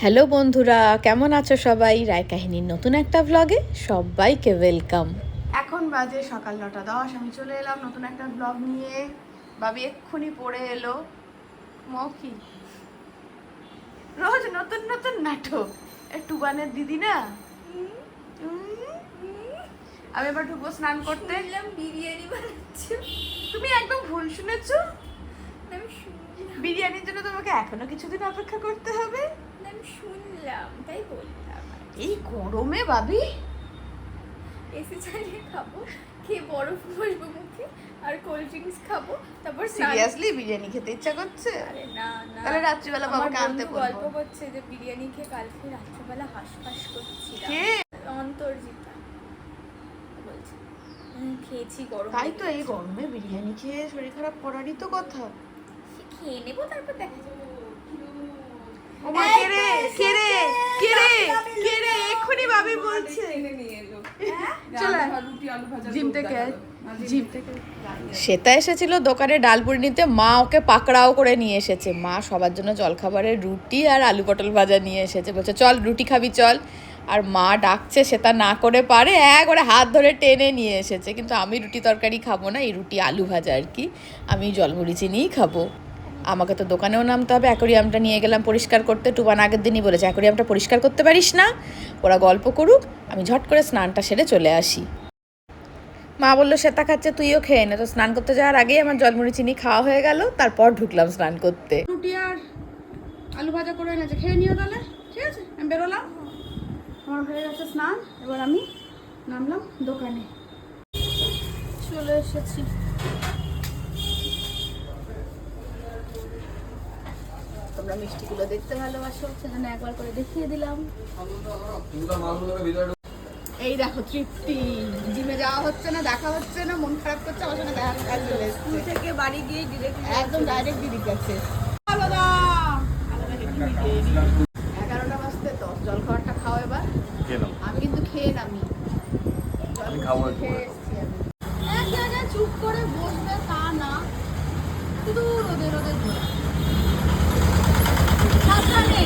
Hello বন্ধুরা কেমন আছো সবাই? রায় কাহিনীর নতুন একটা ব্লগে সবাইকে ওয়েলকাম এখন বাজে সকাল নটা দশ আমি চলে এলাম নতুন একটা ব্লগ নিয়ে। বাবি এক্ষুনি পড়ে এলো। মৌকি রোজ নতুন নতুন নাটক। একটু বানের দিদি না? আমি এবার ঢুকবো স্নান করতে। এলাম বিরিয়ানি বানাচ্ছ। তুমি একদম ভুল শুনেছো। বিরিয়ানির জন্য তোমাকে এখনও কিছুদিন অপেক্ষা করতে হবে। শুনলাম তাই বললাম এই গরমে এসি চালিয়ে খাব খেয়ে বরফ বসবো মুখে আর কোল্ড ড্রিঙ্কস খাব তারপর সিরিয়াসলি বিরিয়ানি খেতে ইচ্ছা করছে? আরে না না। তাহলে রাত্রিবেলা আমার বাবাকে আনতে বন্ধু গল্প করছে যে বিরিয়ানি খেয়ে কালকে রাত্রিবেলা হাঁসফাঁস করছিলাম। কে? অন্তর্জিতা বলছে "হুম, খেয়েছি গরম তাই তো এই গরমে বিরিয়ানি খেয়ে শরীর খারাপ করারই তো কথা। খেয়ে নেব তারপর দেখা যাবে। ও কে রে কে রে কে রে কে রে এক্ষুনি ভাবি বলছে শ্বেতা এসেছিল দোকানে ডালপুরি নিতে মা ওকে পাকড়াও করে নিয়ে এসেছে মা সবার জন্য জলখাবারের রুটি আর আলু পটল ভাজা নিয়ে এসেছে বলছে চল রুটি খাবি চল আর মা ডাকছে সেটা না করে পারে এক করে হাত ধরে টেনে নিয়ে এসেছে কিন্তু আমি রুটি তরকারি খাব না এই রুটি আলু ভাজা আর কি আমি জলমুড়ি চিনিই খাব আমাকে তো দোকানেও নামতে হবে, অ্যাকোরিয়ামটা নিয়ে গেলাম পরিষ্কার করতে। টুবান আগের দিনই বলেছে, অ্যাকোরিয়ামটা পরিষ্কার করতে পারিস না, ওরা গল্প করুক, আমি ঝট করে স্নানটা সেরে চলে আসি। মা বলল, শ্বেতা খাচ্ছে, তুইও খেয়ে নে। তো স্নান করতে যাওয়ার আগেই আমার জলমুড়ি চিনি খাওয়া হয়ে গেল, তারপর ঢুকলাম স্নান করতে। রুটি আর আলু ভাজা করে এনেছে, খেয়ে নিও তাহলে, ঠিক আছে? আমি বেরোলাম। আমার হয়ে গেছে স্নান, এবার আমি নামলাম দোকানে। চলে এসেছি। তোমরা মিষ্টিগুলো দেখতে ভালোবাসো সেজন্য একবার করে দেখিয়ে দিলাম। এই দেখো তৃপ্তি। জিমে যাওয়া হচ্ছে না দেখা হচ্ছে না মন খারাপ করছে আমার সঙ্গে দেখা করতে চলে এসছে। থেকে বাড়ি গিয়ে ডিরেক্ট একদম ডাইরেক্ট দিদির কাছে এগারোটা বাজতে দশ। জল খাবারটা খাও এবার। আমি কিন্তু খেয়ে নামি। জল খাব খেয়ে এসছি আমি এক জায়গায় চুপ করে বসবে তা না শুধু রোদে রোদে ঘোরা সাবধানে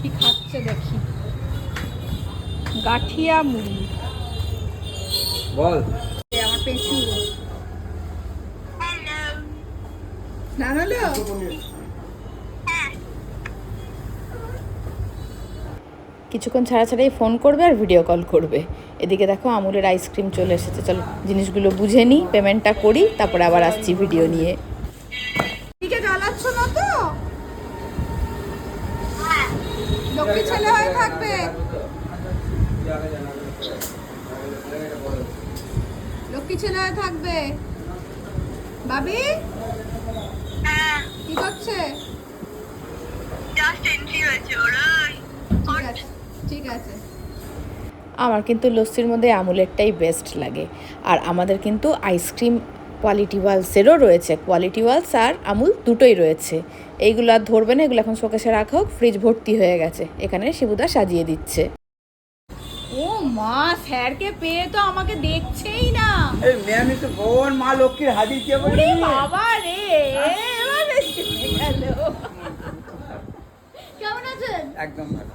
কি খাচ্ছে দেখি গাঠিয়া মুড়ি। বল। আমার পেঁচু স্নান হলো? কিছুক্ষণ ছাড়া ছাড়াই ফোন করবে আর ভিডিও কল করবে। এদিকে দেখো আমুলের আইসক্রিম চলে এসেছে। চলো জিনিসগুলো বুঝে নিই পেমেন্টটা করি তারপরে আবার আসছি ভিডিও নিয়ে। দিকে জ্বালাচ্ছ না তো? লক্ষ্মী ছেলে হয়ে থাকবে। লক্ষ্মী ছেলে থাকবে। ভাবি কি করছে? ঠিক আছে ঠিক আছে। আমার কিন্তু লস্যির মধ্যে আমুলেরটাই বেস্ট লাগে। আর আমাদের কিন্তু আইসক্রিম কোয়ালিটি ওয়ালসেরও রয়েছে। কোয়ালিটি ওয়ালস আর আমুল দুটোই রয়েছে। এইগুলো আর ধরবে না এগুলো এখন শোকেশে রাখা হোক ফ্রিজ ভর্তি হয়ে গেছে। এখানে শিবুদা সাজিয়ে দিচ্ছে। মা স্যারকে পেয়ে তো আমাকে দেখছেই না। এই ম্যাম একটু ভগবান মা লক্ষ্মীর হাজির কে বলি? বাবা রে এবার গেল। কেমন আছেন? একদম ভালো।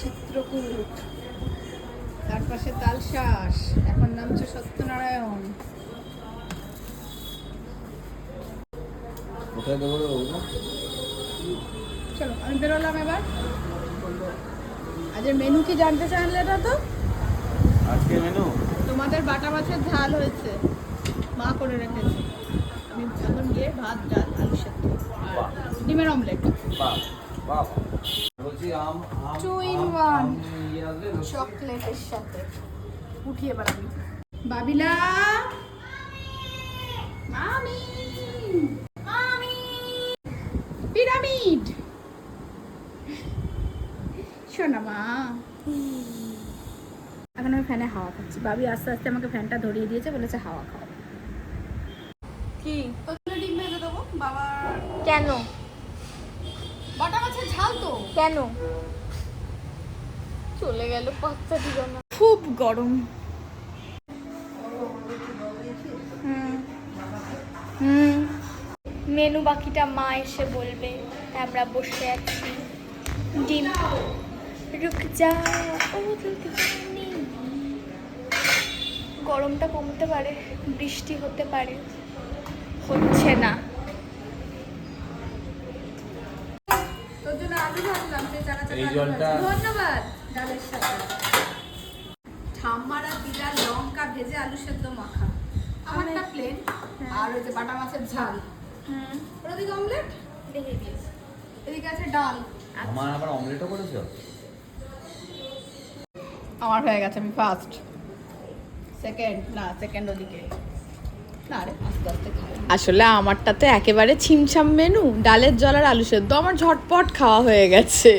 চিত্রকূট তার পাশে তালশ্বাস এখন নামছে সত্যনারায়ণ। কোথায় দেবো চলো আমি বেরোলাম এবার। আজের মেনু কি জানতে চাইলে না তো? আজকে মেনু তোমাদের বাটা মাছের ঝাল হয়েছে। মা করে রেখেছে। আমি এখন গিয়ে ভাত ডাল আলু সেদ্ধ। আর ডিমের অমলেট ইয়ে আসবে লস্যি? চকলেটের সাথে। উঠি এবার বাবিলা! মামি! শোনা মা এখন আমি ফ্যানে হাওয়া খাচ্ছি। বাবি আস্তে আস্তে আমাকে ফ্যানটা ধরিয়ে দিয়েছে বলেছে হাওয়া খাও। কি? ডিম ভেজে দেবো? বাবার কেন? বাটা মাছের ঝাল তো। কেন? চলে গেল পাত্তা দিল না। খুব গরম। হুম। মেনু বাকিটা মা এসে বলবে আমরা বসে আছি। ডিম। রুক যা। ও রুক গরমটা কমতে পারে বৃষ্টি হতে পারে। হচ্ছে না। এই জলটা- ধন্যবাদ ডালের সাথে। ঠাম্মারা লঙ্কা ভেজে আলু সেদ্ধ মাখা। আমারটা প্লেন আর ওই যে বাটা মাছের ঝাল। হুম। ওর ওদিকে অমলেট এদিকে আছে ডাল। আমার আবার অমলেটও করেছ? আমার হয়ে গেছে, আমি ফার্স্ট সেকেন্ড না সেকেন্ড ওদিকে। আসলে আমারটা তো একেবারে ছিমছাম মেনু ডালের জল আর আলু সেদ্ধ। আমার ঝটপট খাওয়া হয়ে গেছে।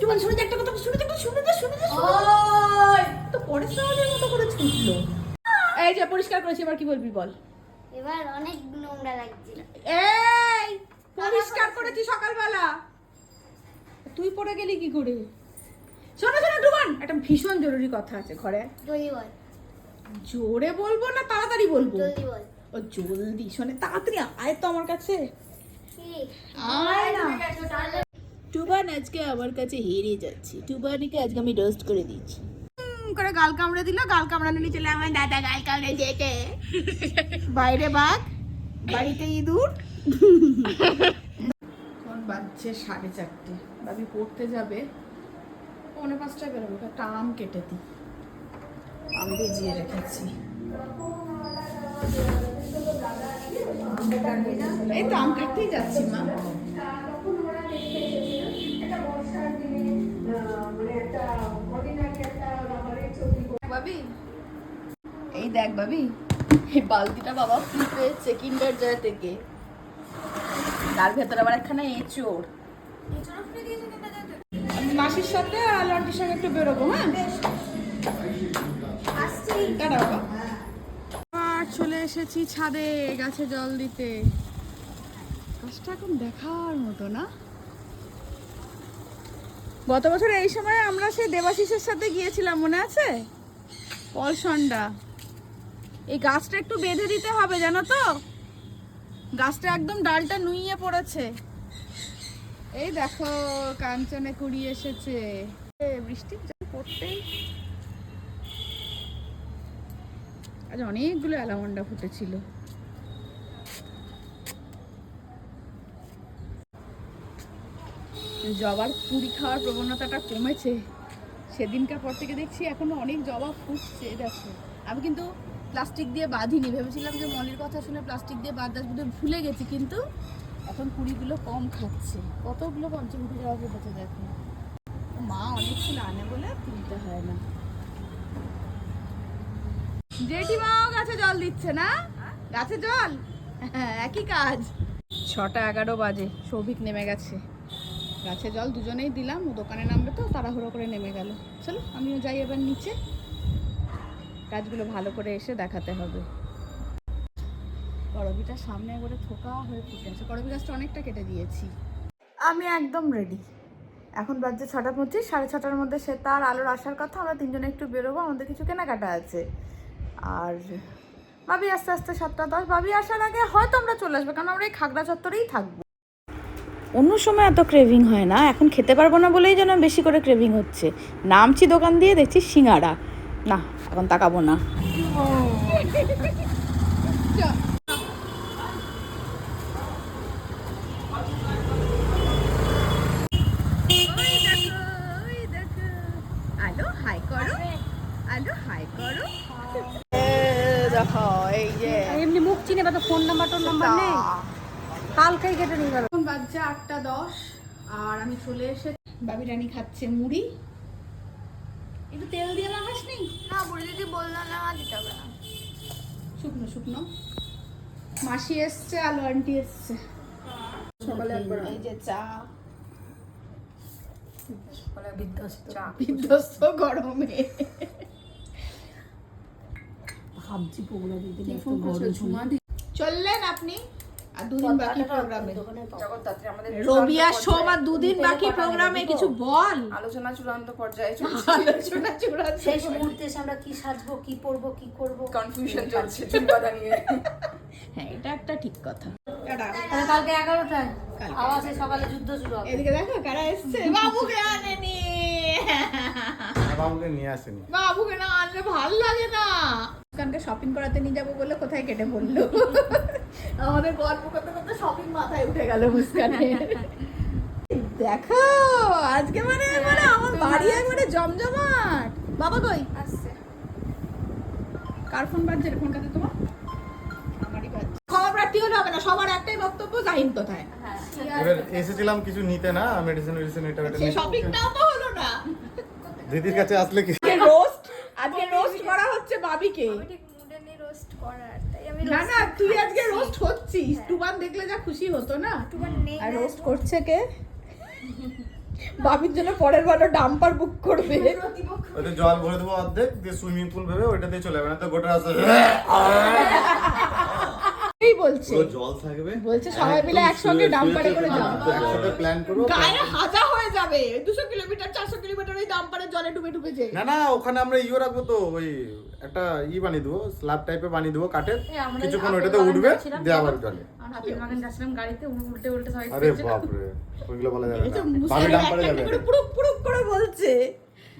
তোমার শুনে একটা কথা শুনে দেখো শুনে দে শুনে দে ওই। তো পরিশ্রমের মতো করে ছুটলো। এই যে পরিষ্কার করেছি এবার কি বলবি বল? এবার অনেক নোংরা লাগছিল। এই পরিষ্কার করেছি সকালবেলা। তুই পড়ে গেলি কি করে? শোনো শোনো ডুবান একটা ভীষণ জরুরি কথা আছে ঘরে। জোরে বলব না তাড়াতাড়ি বলব? ও জলদি শোনে তাড়াতাড়ি আয় তো আমার কাছে। আয় না। টুবান আজকে আমার কাছে হেরে যাচ্ছে। টুবানিকে আজকে আমি রোস্ট করে দিচ্ছি। করে গাল কামড়ে দিল গাল কামড়ানো নিয়ে চলে আমার দাদা গাল কামড়ে দিয়েছে। বাইরে বাঘ বাড়িতে ইঁদুর। কোন বাজছে সাড়ে চারটে। বাবি পড়তে যাবে। পৌনে পাঁচটায় বেরোবে একটা আম কেটে দিই। আম ভিজিয়ে রেখেছি। এই তো আম কাটতেই যাচ্ছি মা। বাবি এই দেখ বাবি এই বালতিটা বাবা ফ্রি পেয়েছে কিন্ডার জয় থেকে। তার ভেতরে আবার একখানা এঁচোড়। মাসির সাথে আর লন্টির সঙ্গে একটু বেরোবো হ্যাঁ? আর চলে এসেছি ছাদে গাছে জল দিতে। গাছটা এখন দেখার মতো না। গত বছর এই সময় আমরা সেই দেবাশিসের সাথে গিয়েছিলাম, মনে আছে? পলসন্ডা। এই গাছটা একটু বেঁধে দিতে হবে, জানো তো? গাছটা একদম ডালটা নুইয়ে পড়েছে। এই দেখো, কাঞ্চনে কুড়ি এসেছে। বৃষ্টি পড়তেই। আজ অনেকগুলো অ্যালামন্ডা ফুটেছিল। জবার পুরি খাওয়ার প্রবণতাটা কমেছে। সেদিনকার পর থেকে দেখছি এখনও অনেক জবা ফুটছে, দেখো। আমি কিন্তু প্লাস্টিক দিয়ে বাঁধিনি, ভেবেছিলাম যে মলির কথা শুনে প্লাস্টিক দিয়ে বাদ বুঝে ভুলে গেছি। কিন্তু এখন কুড়িগুলো কম খাচ্ছে। কতগুলো পঞ্চমুখী জবা ফুটেছে দেখো। মা অনেক ফুল আনে বলে তুলতে হয় না। জেঠিমাও গাছে জল দিচ্ছে না? গাছে জল? হ্যাঁ একই কাজ। ছটা এগারো বাজে, সৌভিক নেমে গেছে। গাছে জল দুজনেই দিলাম দোকানে নামবে তো, তাড়াহুড়ো করে নেমে গেল। চলো, আমিও যাই এবার নিচে। গাছগুলো ভালো করে এসে দেখাতে হবে। করবিটা সামনে একবারে থোকা হয়ে ফুটে আছে। করবি গাছটা অনেকটা কেটে দিয়েছি। আমি একদম রেডি এখন বাজছে ছটা পঁচিশ, সাড়ে ছটার মধ্যে সে তার আলোর আসার কথা, আমরা তিনজনে একটু বেরোবো, আমাদের কিছু কেনাকাটা আছে। আর ভাবি আস্তে আস্তে সাতটা দশ, ভাবি আসার আগে হয়তো আমরা চলে আসব, কারণ আমরা এই খাগড়া চত্বরেই থাকব। অন্য সময় এত ক্রেভিং হয় না। এখন খেতে পারব না বলেই যেন বেশি করে ক্রেভিং হচ্ছে। নামছি দোকান দিয়ে দেখছি সিঙ্গারা। না এখন তাকাবো না। দেখো এই যে এমনি মুখ চিনে বা তো ফোন নাম্বার টোন নাম্বার নেই কালকেই কেটে নিয়ে গেল। বাজছে আটটা দশ আর আমি চলে এসে বাবি রানী খাচ্ছে মুড়ি। একটু তেল দিয়ে মাখাস নি? না বুড়ি দিদি বলল না দিতে হবে না। শুকনো শুকনো। মাসি এসছে আলু আন্টি এসছে। সকালে একবার এই যে চা। বিধ্বস্ত গরমে। ভাবছি চললেন আপনি? আর দুদিন বাকি প্রোগ্রামে জগদ্ধাত্রী আমাদের রবি আর সোম আর দুদিন বাকি প্রোগ্রামে কিছু বল। আলোচনা চূড়ান্ত পর্যায়ে আলোচনা চূড়ান্ত শেষ মুহূর্তে আমরা কি সাজবো কি পরবো কি করব? কনফিউশন চলছে নিয়ে। হ্যাঁ এটা একটা ঠিক কথা। কালকে এগারোটায়? আওয়াজে সকালে যুদ্ধ শুরু হবে। এদিকে দেখো কারা এসছে। বাবুকে আনেনি বাবুকে নিয়ে আসেনি। বাবুকে না আনলে ভালো লাগে না। কানকে শপিং করাতে নিয়ে যাব বলে কোথায় কেটে পড়ল আমাদের গল্প করতে করতে শপিং মাথায় উঠে গেল মুস্কানে দেখো আজকে মানে মানে আমার বাড়ি একবারে জমজমাট। বাবা কই? আসছে কার ফোন বাজছে রে ফোনটাতে তোমার? আমারই বাজছে হবে না? সবার একটাই বক্তব্য জাহিন কোথায়? এবার এসেছিলাম কিছু নিতে না মেডিসিন মেডিসিন এটা। শপিংটাও তো হলো না। দিদির কাছে আসলে কি? রোস্ট আজকে রোস্ট করা হচ্ছে বাবিকে। রোস্ট করার তাই আমি না না তুই আজকে রোস্ট হচ্ছিস। টুবান দেখলে যা খুশি হতো না? টুবান নেই আর রোস্ট করছে কে? বাবির জন্য পরের বার ডাম্পার বুক করবে। ওতে জল ভরে দেবো অর্ধেক দিয়ে সুইমিং পুল ভেবে ওইটা দিয়ে চলে যাবে না তো গোটা রাস্তা এই বলছে? পুরো জল থাকবে। বলছে সবাই মিলে একসঙ্গে ডাম্পারে করে যাব একসাথে প্ল্যান করব গায়ে হাজা হয়ে যাবে। দুশো কিলোমিটার চারশো কিলোমিটার ওই ডাম্পারে জলে ডুবে ডুবে যে না না ওখানে আমরা ইয়ে রাখব তো ওই একটা ই বানিয়ে দেবো স্ল্যাব টাইপের বানিয়ে দেবো কাঠের। কিছুক্ষণ ওইটাতে উঠবে দিয়ে আবার জলে। আপেল বাগান যাচ্ছিলাম গাড়িতে উল্টে উল্টে সবাই আরে বাপরে ওইগুলো বলা যাবে না। ডাম্পারে একটা একটা যাবে। পুরুক পুরুক করে বলছে।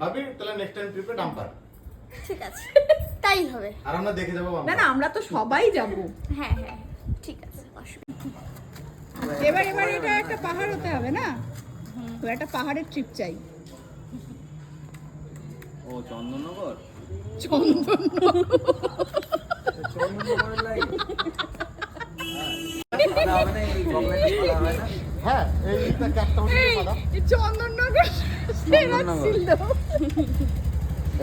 ভাবি তাহলে নেক্সট টাইম ট্রিপে ডাম্পার। ঠিক আছে। তাই হবে। আর আমরা দেখে যাব না না আমরা। তো সবাই যাব। হ্যাঁ হ্যাঁ। এবার এবার এটা একটা পাহাড় হতে হবে না? একটা পাহাড়ের ট্রিপ চাই। ও চন্দননগর? হ্যাঁ এইটা ক্যাপটা হচ্ছে চন্দননগর সেরা ছিল।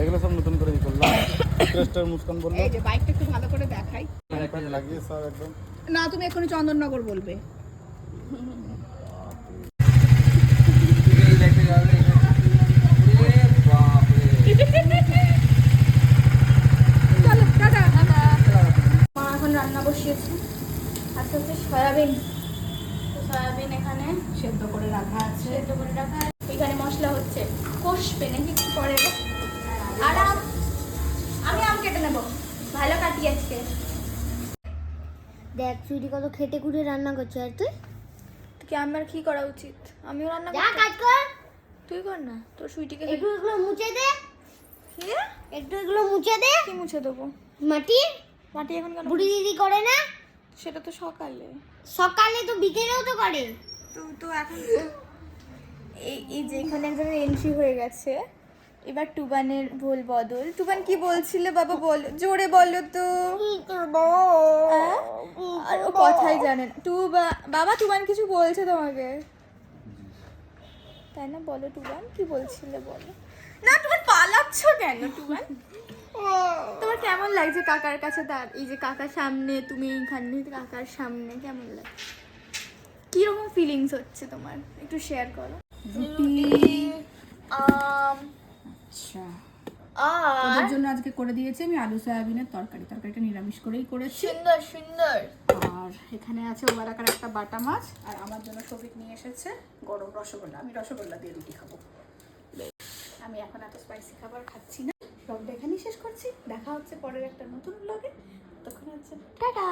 এগুলো সব নতুন করে ই করলাম। ক্রেস্টার মুস্কান বলল এই যে বাইকটা একটু ভালো করে দেখাই। কাজে লাগিয়ে সব একদম। না তুমি এখনই চন্দননগর বলবে। মা এখন রান্না বসিয়েছে। আস্তে আস্তে সয়াবিন। সয়াবিন এখানে সেদ্ধ করে রাখা আছে। সেদ্ধ করে রাখা এখানে মশলা হচ্ছে কষবে নাকি কি করে গো? আর আমি আম কেটে নেব। ভালো কাটি আজকে। দেখ চুরি কত খেটে খুঁটে রান্না করছে আর তুই? কি আমার কি করা উচিত? আমিও রান্না যা কাজ কর। তুই কর না তোর সুইটিকে একটু এগুলো মুছে দে। একটু এগুলো মুছে দে। কি মুছে দেবো? মাটি? মাটি এখন কেন বুড়ি দিদি করে না? সেটা তো সকালে। সকালে তো বিকেলেও তো করে। তো তো এখন এই এই যে এখানে একজনের এন্ট্রি হয়ে গেছে। এবার টুবানের ভুল বদল। টুবান কি বলছিলে বাবা বল, জোরে বলো তো? আর ও কথাই জানে না। টুবা, বাবা টুবান কিছু বলছে তোমাকে? তাই না? বলো টুবান, কি বলছিলে বলো। না, টুবান পালাচ্ছ কেন, টুবান? তোমার কেমন লাগছে কাকার কাছে দাঁড়, এই যে কাকার সামনে, তুমি এইখানে, কাকার সামনে, কেমন লাগছে? কীরকম ফিলিংস হচ্ছে তোমার? একটু শেয়ার করো। আম আচ্ছা। ওদের জন্য আজকে করে দিয়েছি আমি আলু সয়াবিনের তরকারি। তরকারিটা নিরামিষ করেই করেছি। সুন্দর সুন্দর। আর এখানে আছে ওয়ালাকার একটা বাটা মাছ। আর আমার জন্য সবিক নিয়ে এসেছে গরম রসগোল্লা। আমি রসগোল্লা দিয়ে রুটি খাব। আমি এখন এত স্পাইসি খাবার খাচ্ছি না। ব্লগটা এখানেই শেষ করছি। দেখা হচ্ছে পরের একটা নতুন ব্লগে তখন হচ্ছে টাটা!